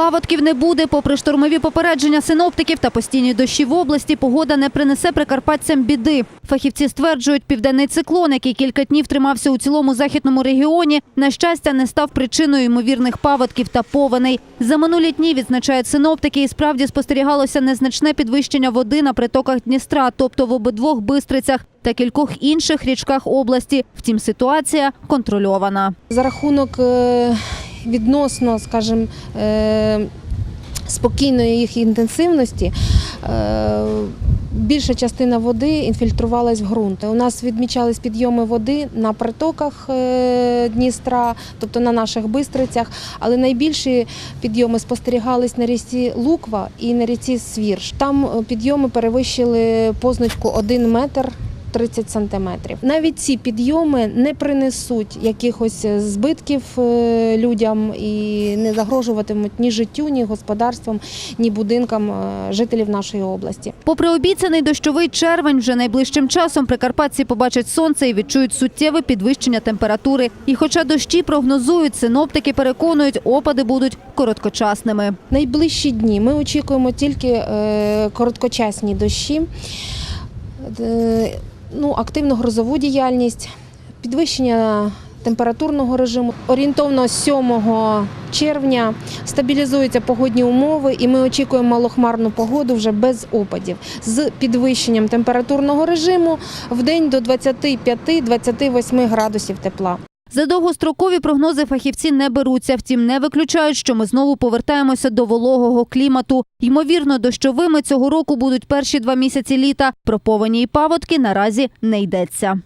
Паводків не буде. Попри штормові попередження синоптиків та постійні дощі в області, погода не принесе прикарпатцям біди. Фахівці стверджують, південний циклон, який кілька днів тримався у цілому західному регіоні, на щастя, не став причиною ймовірних паводків та повеней. За минулі дні відзначають синоптики, і справді спостерігалося незначне підвищення води на притоках Дністра, тобто в обидвох бистрицях та кількох інших річках області. Втім, ситуація контрольована. За рахунок е, відносно, скажімо, е, спокійної їх інтенсивності. е, Більша частина води інфільтрувалась в ґрунт. У нас відмічались підйоми води на притоках е, Дністра, тобто на наших бистрицях, але найбільші підйоми спостерігались на річці Луква і на річці Свірш. Там підйоми перевищили позначку 1 метр 30 сантиметрів. Навіть ці підйоми не принесуть якихось збитків е, людям і не загрожуватимуть ні життю, ні господарствам, ні будинкам е, жителів нашої області. Попри обіцяний дощовий червень, вже найближчим часом прикарпатці побачать сонце і відчують суттєве підвищення температури. І хоча дощі прогнозують, синоптики переконують, опади будуть короткочасними. Найближчі дні ми очікуємо тільки е, короткочасні дощі, е, ну, активну грозову діяльність, підвищення температурного режиму. Орієнтовно 7 червня стабілізуються погодні умови, і ми очікуємо малохмарну погоду вже без опадів з підвищенням температурного режиму в день до 25-28 градусів тепла. За довгострокові прогнози фахівці не беруться. Втім, не виключають, що ми знову повертаємося до вологого клімату. Ймовірно, дощовими цього року будуть перші два місяці літа. Про повені і паводки наразі не йдеться.